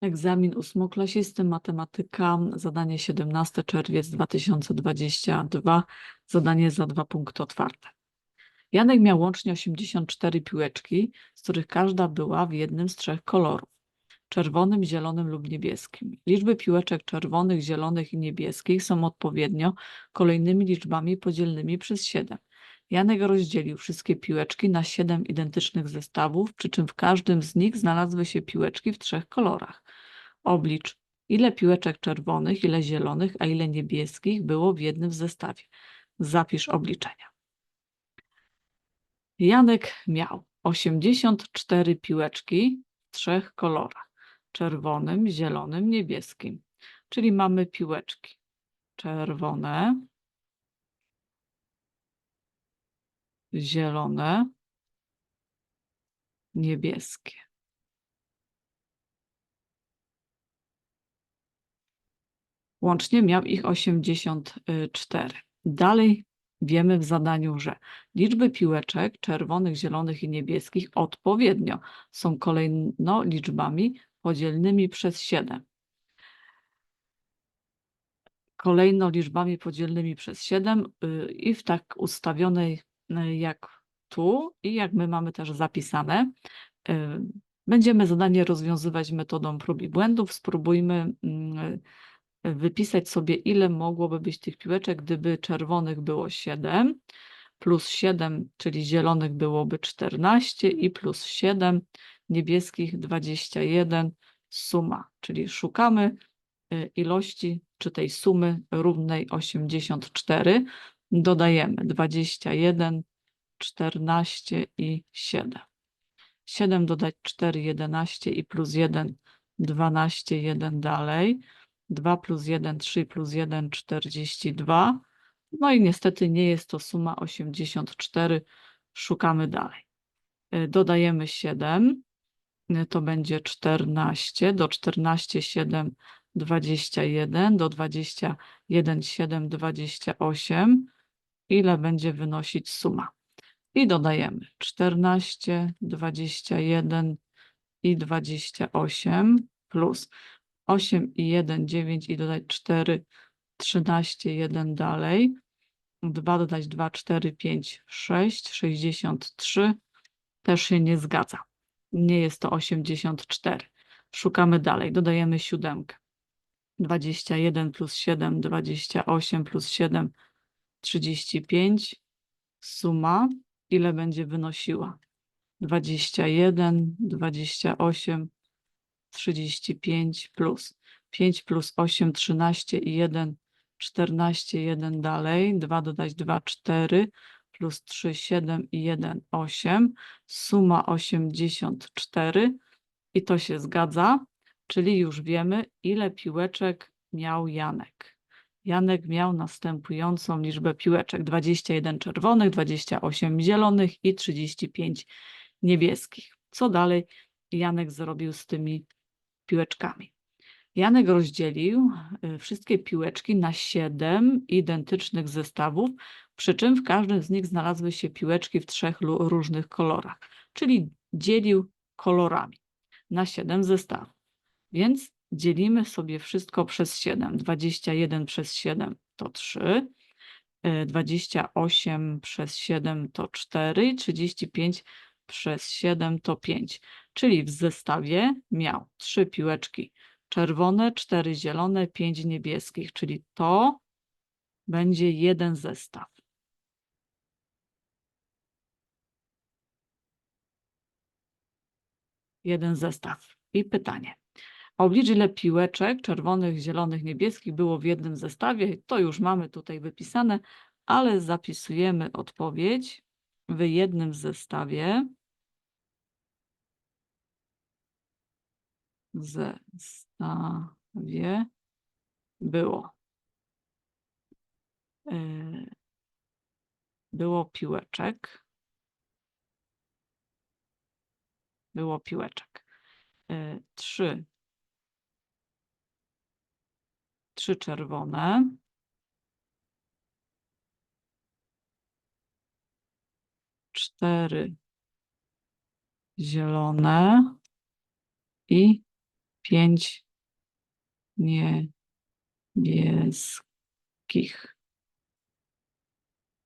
Egzamin ósmoklasisty, matematyka, zadanie 17 czerwiec 2022, zadanie za dwa punkty otwarte. Janek miał łącznie 84 piłeczki, z których każda była w jednym z trzech kolorów. Czerwonym, zielonym lub niebieskim. Liczby piłeczek czerwonych, zielonych i niebieskich są odpowiednio kolejnymi liczbami podzielnymi przez 7. Janek rozdzielił wszystkie piłeczki na 7 identycznych zestawów, przy czym w każdym z nich znalazły się piłeczki w trzech kolorach. Oblicz, ile piłeczek czerwonych, ile zielonych, a ile niebieskich było w jednym zestawie. Zapisz obliczenia. Janek miał 84 piłeczki w trzech kolorach: czerwonym, zielonym, niebieskim. Czyli mamy piłeczki czerwone, zielone, niebieskie. Łącznie miał ich 84. Dalej wiemy w zadaniu, że liczby piłeczek czerwonych, zielonych i niebieskich odpowiednio są kolejno liczbami podzielnymi przez 7. Kolejno liczbami podzielnymi przez 7 y, i w tak ustawionej jak tu i jak my mamy też zapisane. y, Będziemy zadanie rozwiązywać metodą prób i błędów. Spróbujmy mm, wypisać sobie, ile mogłoby być tych piłeczek, gdyby czerwonych było 7, plus 7, czyli zielonych byłoby 14 i plus 7, niebieskich 21, suma, czyli szukamy y, ilości, czy tej sumy równej 84, dodajemy 21, 14 i 7. 7 dodać 4, 11 i plus 1, 12, 1 dalej. 2 plus 1, 3 plus 1, 42. No i niestety nie jest to suma 84. Szukamy dalej. Y, Dodajemy 7, y, to będzie 14, do 14, 7, 21, do 21, 7, 28. Ile będzie wynosić suma? I dodajemy 14, 21 i 28 plus 8 i 1, 9 i dodać 4, 13, 1 dalej. 2 dodać 2, 4, 5, 6, 63. Też się nie zgadza. Nie jest to 84. Szukamy dalej. Dodajemy siódemkę. 21 plus 7, 28 plus 7, 35. Suma ile będzie wynosiła? 21, 28, 35 plus 5 plus 8, 13 i 1, 14, 1 dalej, 2 dodać 2, 4 plus 3, 7 i 1, 8, suma 84 i to się zgadza, czyli już wiemy, ile piłeczek miał Janek. Janek miał następującą liczbę piłeczek: 21 czerwonych, 28 zielonych i 35 niebieskich. Co dalej Janek zrobił z tymi piłeczkami? Janek rozdzielił y, wszystkie piłeczki na 7 identycznych zestawów, przy czym w każdym z nich znalazły się piłeczki w trzech różnych kolorach, czyli dzielił kolorami na 7 zestawów. Więc dzielimy sobie wszystko przez 7. 21 przez 7 to 3, y, 28 przez 7 to 4 i 35 przez 7 to 5. Czyli w zestawie miał 3 piłeczki czerwone, 4 zielone, 5 niebieskich, czyli to będzie jeden zestaw. Jeden zestaw. I pytanie. Oblicz ile piłeczek czerwonych, zielonych, niebieskich było w jednym zestawie. To już mamy tutaj wypisane, ale zapisujemy odpowiedź w jednym zestawie. Zestawie było. yy, Było piłeczek. Było piłeczek. yy, Trzy. Trzy czerwone. Cztery zielone i pięć niebieskich.